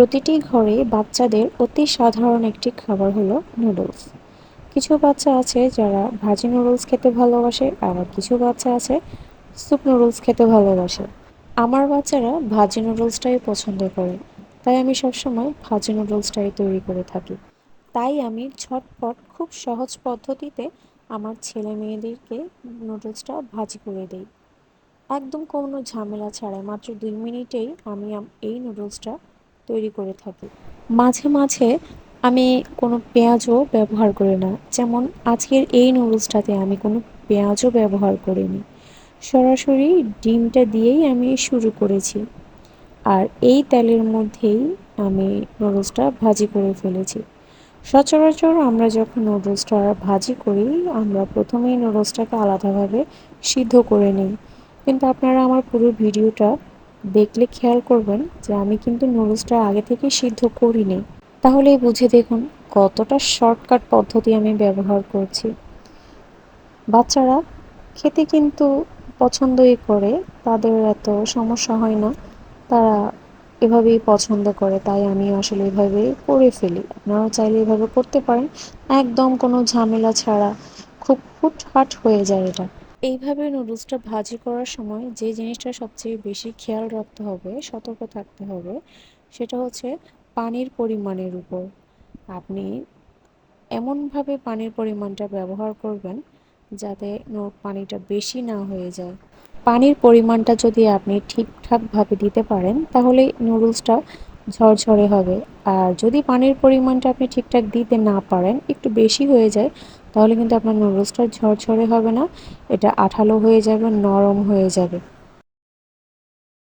প্রতিটি ঘরে বাচ্চাদের অতি সাধারণ একটি খাবার হলো নুডলস কিছু বাচ্চা আছে যারা ভাজি নুডলস খেতে ভালোবাসে, আবার কিছু বাচ্চা আছে স্যুপ নুডলস খেতে ভালোবাসে। আমার বাচ্চারা ভাজি নুডলসটাই পছন্দ করে, তাই আমি সবসময় ভাজি নুডলসটাই তৈরি করে থাকি। তাই আমি ঝটপট, খুব সহজ পদ্ধতিতে আমার ছেলে মেয়েদেরকে নুডলসটা ভাজি করে দিই। একদম কোনো ঝামেলা ছাড়াই মাত্র দুই মিনিটেই আমি এই নুডলসটা তৈরি করে থাকি। মাঝে মাঝে আমি কোনো পেঁয়াজও ব্যবহার করি না। যেমন আজকের এই নুডলসটাতে আমি কোনো পেঁয়াজও ব্যবহার করিনি। সরাসরি ডিমটা দিয়েই আমি শুরু করেছি। আর এই তেলের মধ্যেই আমি নুডলসটা ভাজি করে ফেলেছি। সচরাচর আমরা যখন নুডলসটা ভাজি করি, আমরা প্রথমেই নুডলসটাকে আলাদাভাবে সিদ্ধ করে নিই। কিন্তু আপনারা আমার পুরো ভিডিওটা দেখলে খেয়াল করবেন যে আমি কিন্তু নুডলসটা আগে থেকে সিদ্ধ করিনি। তাহলেই বুঝে দেখুন কতটা শর্টকাট পদ্ধতি আমি ব্যবহার করছি। বাচ্চারা খেতে কিন্তু পছন্দই করে, তাদের এত সমস্যা হয় না। তারা এভাবেই পছন্দ করে, তাই আমি আসলে এভাবে করে ফেলি। আপনারাও চাইলে এভাবে করতে পারেন। একদম কোনো ঝামেলা ছাড়া। খুব হুটহাট হয়ে যায় এটা। এইভাবে নুডলসটা ভাজি করার সময় যে জিনিসটা সবচেয়ে বেশি খেয়াল রাখতে হবে, সতর্ক থাকতে হবে, সেটা হচ্ছে পানির পরিমাণের উপর। আপনি এমনভাবে পানির পরিমাণটা ব্যবহার করবেন যাতে পানিটা বেশি না হয়ে যায়। পানির পরিমাণটা যদি আপনি ঠিকঠাকভাবে দিতে পারেন, তাহলে নুডলসটা ঝরঝরে হবে। আর যদি পানির পরিমাণটা আপনি ঠিকঠাক দিতে না পারেন, একটু বেশি হয়ে যায় তাহলে কিন্তু আপনার নুডলসটা ঝরঝরে হবে না এটা আঠালো হয়ে যাবে নরম হয়ে যাবে।